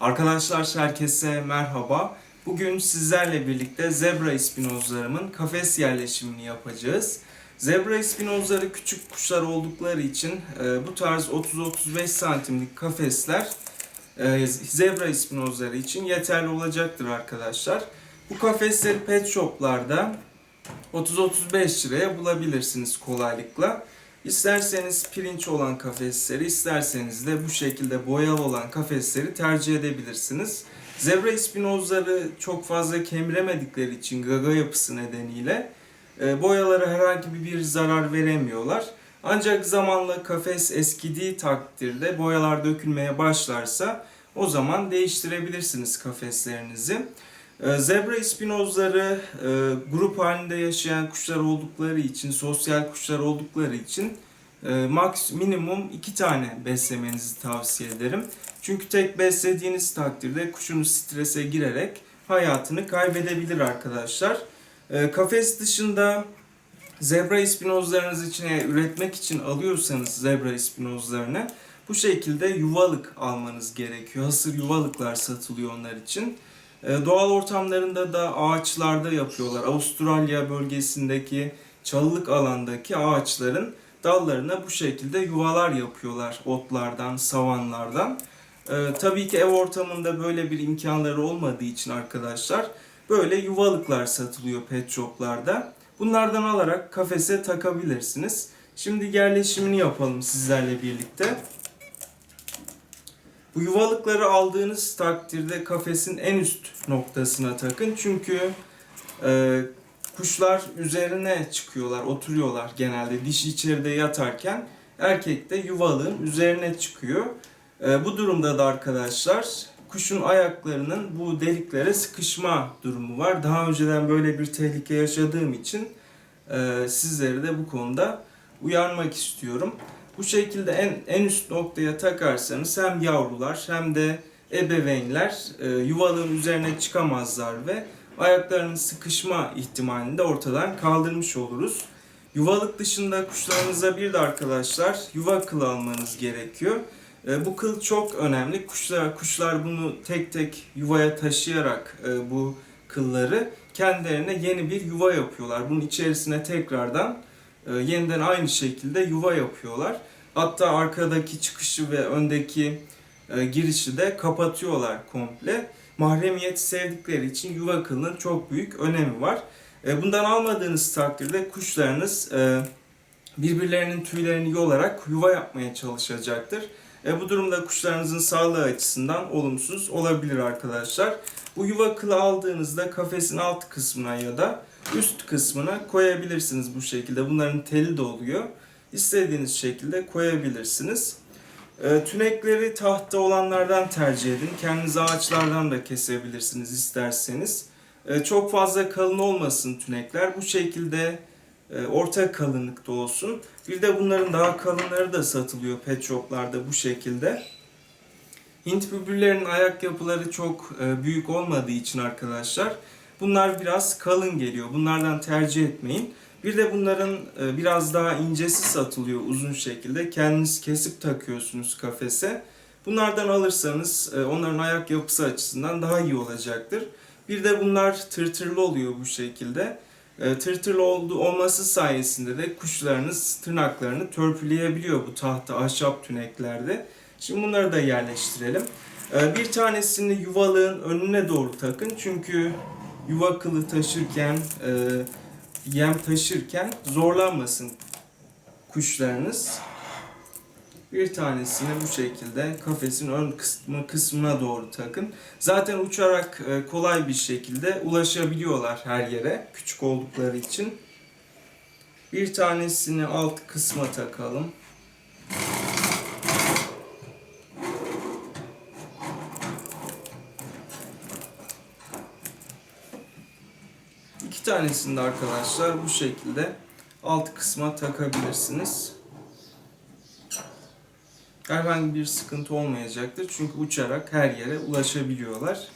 Arkadaşlar herkese merhaba. Bugün sizlerle birlikte zebra ispinozlarımın kafes yerleşimini yapacağız. Zebra ispinozları küçük kuşlar oldukları için e, bu tarz 30-35 santimlik kafesler e, zebra ispinozları için yeterli olacaktır arkadaşlar. Bu kafesleri pet shoplarda 30-35 liraya bulabilirsiniz kolaylıkla. İsterseniz pirinç olan kafesleri, isterseniz de bu şekilde boyalı olan kafesleri tercih edebilirsiniz. Zebra ispinozları çok fazla kemiremedikleri için gaga yapısı nedeniyle e, boyalara herhangi bir zarar veremiyorlar. Ancak zamanla kafes eskidiği takdirde boyalar dökülmeye başlarsa o zaman değiştirebilirsiniz kafeslerinizi. E, Zebra ispinozları e, grup halinde yaşayan kuşlar oldukları için, sosyal kuşlar oldukları için e, max minimum iki tane beslemenizi tavsiye ederim. Çünkü tek beslediğiniz takdirde kuşunuz strese girerek hayatını kaybedebilir arkadaşlar. E, Kafes dışında zebra ispinozlarınız için üretmek için alıyorsanız zebra ispinozlarını bu şekilde yuvalık almanız gerekiyor. Hasır yuvalıklar satılıyor onlar için. E, Doğal ortamlarında da ağaçlarda yapıyorlar. Avustralya bölgesindeki çalılık alandaki ağaçların dallarına bu şekilde yuvalar yapıyorlar otlardan, savanlardan. E, tabii ki ev ortamında böyle bir imkanları olmadığı için arkadaşlar böyle yuvalıklar satılıyor pet shoplarda. Bunlardan alarak kafese takabilirsiniz. Şimdi yerleşimini yapalım sizlerle birlikte. Bu yuvalıkları aldığınız takdirde kafesin en üst noktasına takın. Çünkü e, kuşlar üzerine çıkıyorlar, oturuyorlar genelde. Dişi içeride yatarken erkek de yuvalığın üzerine çıkıyor. E, bu durumda da arkadaşlar kuşun ayaklarının bu deliklere sıkışma durumu var. Daha önceden böyle bir tehlike yaşadığım için e, sizleri de bu konuda uyarmak istiyorum. Bu şekilde en, en üst noktaya takarsanız hem yavrular hem de ebeveynler e, yuvalığın üzerine çıkamazlar ve ayaklarının sıkışma ihtimalini de ortadan kaldırmış oluruz. Yuvalık dışında kuşlarınıza bir de arkadaşlar yuva kılı almanız gerekiyor. E, bu kıl çok önemli. Kuşlar kuşlar bunu tek tek yuvaya taşıyarak e, bu kılları kendilerine yeni bir yuva yapıyorlar. Bunun içerisine tekrardan e, yeniden aynı şekilde yuva yapıyorlar. Hatta arkadaki çıkışı ve öndeki e, girişi de kapatıyorlar komple. Mahremiyeti sevdikleri için yuva kılının çok büyük önemi var. E, bundan almadığınız takdirde kuşlarınız birbirlerinin tüylerini yolarak yuva yapmaya çalışacaktır. E, bu durumda kuşlarınızın sağlığı açısından olumsuz olabilir arkadaşlar. Bu yuva kılı aldığınızda kafesin alt kısmına ya da üst kısmına koyabilirsiniz bu şekilde. Bunların teli de oluyor. İstediğiniz şekilde koyabilirsiniz. E, tünekleri tahta olanlardan tercih edin. Kendiniz ağaçlardan da kesebilirsiniz isterseniz. E, çok fazla kalın olmasın tünekler. Bu şekilde e, orta kalınlıkta olsun. Bir de bunların daha kalınları da satılıyor pet shoplarda bu şekilde. Hint bülbüllerinin ayak yapıları çok e, büyük olmadığı için arkadaşlar bunlar biraz kalın geliyor. Bunlardan tercih etmeyin. Bir de bunların e, biraz daha incesi satılıyor uzun şekilde. Kendiniz kesip takıyorsunuz kafese. Bunlardan alırsanız e, onların ayak yapısı açısından daha iyi olacaktır. Bir de bunlar tırtırlı oluyor bu şekilde. E, tırtırlı olması sayesinde de kuşlarınız tırnaklarını törpüleyebiliyor bu tahta ahşap tüneklerde. Şimdi bunları da yerleştirelim. Bir tanesini yuvalığın önüne doğru takın. Çünkü yuva kılı taşırken, e, yem taşırken zorlanmasın kuşlarınız. Bir tanesini bu şekilde kafesin ön kısmı kısmına doğru takın. Zaten uçarak e, kolay bir şekilde ulaşabiliyorlar her yere küçük oldukları için. Bir tanesini alt kısma takalım. Tanesini de arkadaşlar bu şekilde alt kısma takabilirsiniz. Herhangi bir sıkıntı olmayacaktır. Çünkü uçarak her yere ulaşabiliyorlar.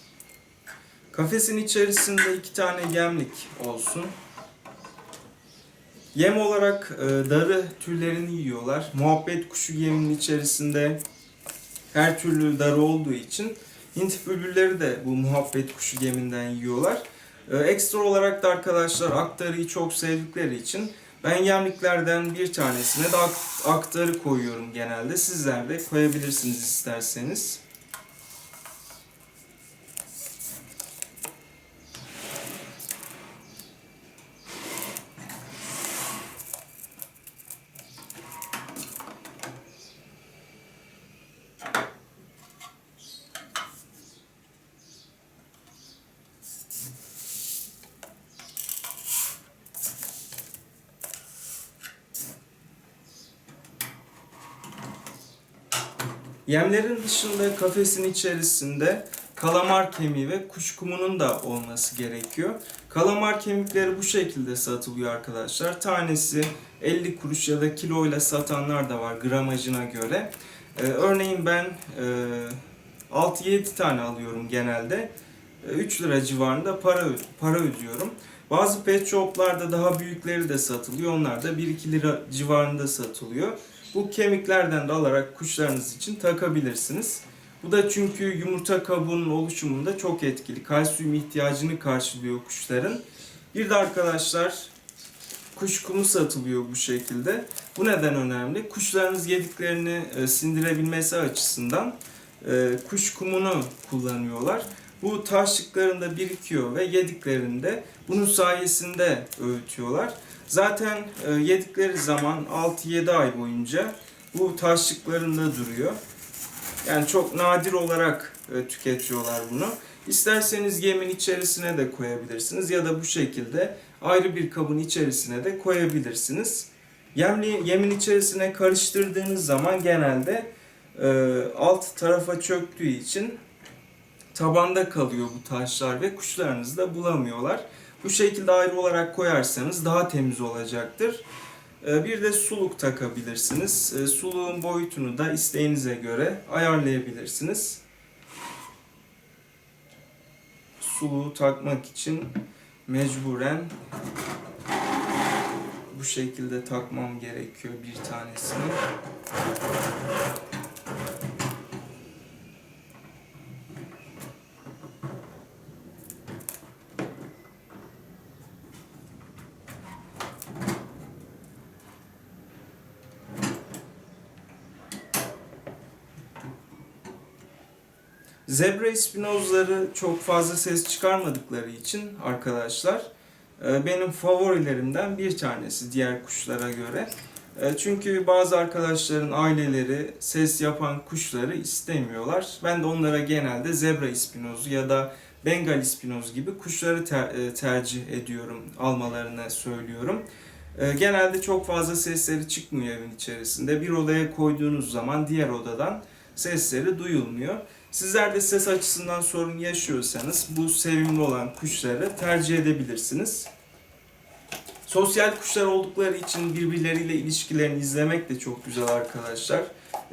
Kafesin içerisinde iki tane yemlik olsun. Yem olarak e, darı türlerini yiyorlar. Muhabbet kuşu yeminin içerisinde her türlü darı olduğu için Hint bülbülleri de bu muhabbet kuşu yeminden yiyorlar. Ee, ekstra olarak da arkadaşlar aktarıyı çok sevdikleri için ben yemliklerden bir tanesine de ak- aktarı koyuyorum genelde. Sizler de koyabilirsiniz isterseniz. Yemlerin dışında kafesin içerisinde kalamar kemiği ve kuş kumunun da olması gerekiyor. Kalamar kemikleri bu şekilde satılıyor arkadaşlar. Tanesi 50 kuruş ya da kiloyla satanlar da var gramajına göre. Ee, örneğin ben e, 6-7 tane alıyorum genelde. E, 3 lira civarında para para ödüyorum. Bazı pet shoplarda daha büyükleri de satılıyor. Onlar da 1-2 lira civarında satılıyor. Bu kemiklerden de alarak kuşlarınız için takabilirsiniz. Bu da çünkü yumurta kabuğunun oluşumunda çok etkili. Kalsiyum ihtiyacını karşılıyor kuşların. Bir de arkadaşlar kuş kumu satılıyor bu şekilde. Bu neden önemli? Kuşlarınız yediklerini e, sindirebilmesi açısından e, kuş kumunu kullanıyorlar. Bu taşlıklarında birikiyor ve yediklerinde bunun sayesinde öğütüyorlar. Zaten e, yedikleri zaman 6-7 ay boyunca bu taşlıklarında duruyor. Yani çok nadir olarak e, tüketiyorlar bunu. İsterseniz yemin içerisine de koyabilirsiniz ya da bu şekilde ayrı bir kabın içerisine de koyabilirsiniz. Yemli, yemin içerisine karıştırdığınız zaman genelde e, alt tarafa çöktüğü için tabanda kalıyor bu taşlar ve kuşlarınız da bulamıyorlar. Bu şekilde ayrı olarak koyarsanız daha temiz olacaktır. Ee, Bir de suluk takabilirsiniz. Ee, Suluğun boyutunu da isteğinize göre ayarlayabilirsiniz. Suluğu takmak için mecburen bu şekilde takmam gerekiyor bir tanesini. Zebra ispinozları çok fazla ses çıkarmadıkları için arkadaşlar e, benim favorilerimden bir tanesi diğer kuşlara göre. E, Çünkü bazı arkadaşların aileleri ses yapan kuşları istemiyorlar. Ben de onlara genelde zebra ispinozu ya da bengal ispinozu gibi kuşları ter- e, tercih ediyorum, almalarını söylüyorum. Genelde çok fazla sesleri çıkmıyor evin içerisinde. Bir odaya koyduğunuz zaman diğer odadan sesleri duyulmuyor. Sizler de ses açısından sorun yaşıyorsanız bu sevimli olan kuşları tercih edebilirsiniz. Sosyal kuşlar oldukları için birbirleriyle ilişkilerini izlemek de çok güzel arkadaşlar.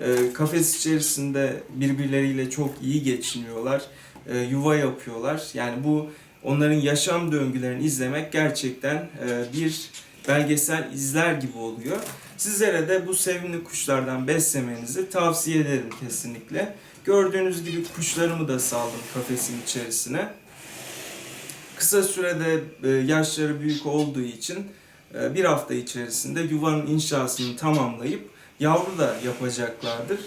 Ee, kafes içerisinde birbirleriyle çok iyi geçiniyorlar. Ee, yuva yapıyorlar. Yani bu onların yaşam döngülerini izlemek gerçekten e, bir belgesel izler gibi oluyor. Sizlere de bu sevimli kuşlardan beslemenizi tavsiye ederim kesinlikle. Gördüğünüz gibi kuşlarımı da saldım kafesin içerisine. Kısa sürede e, yaşları büyük olduğu için e, bir hafta içerisinde yuvanın inşasını tamamlayıp yavru da yapacaklardır.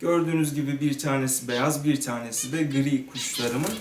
Gördüğünüz gibi bir tanesi beyaz, bir tanesi de gri kuşlarımın.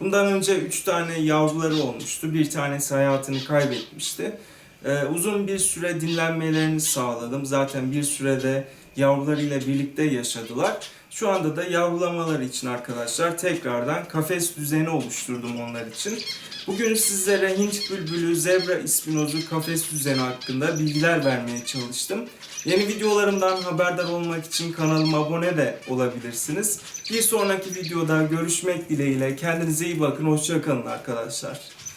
Bundan önce 3 tane yavruları olmuştu. Bir tanesi hayatını kaybetmişti. Ee, uzun bir süre dinlenmelerini sağladım. Zaten bir sürede yavrularıyla birlikte yaşadılar. Şu anda da yavrulamaları için arkadaşlar tekrardan kafes düzeni oluşturdum onlar için. Bugün sizlere Hint bülbülü, zebra ispinozu kafes düzeni hakkında bilgiler vermeye çalıştım. Yeni videolarımdan haberdar olmak için kanalıma abone de olabilirsiniz. Bir sonraki videoda görüşmek dileğiyle. Kendinize iyi bakın. Hoşçakalın arkadaşlar.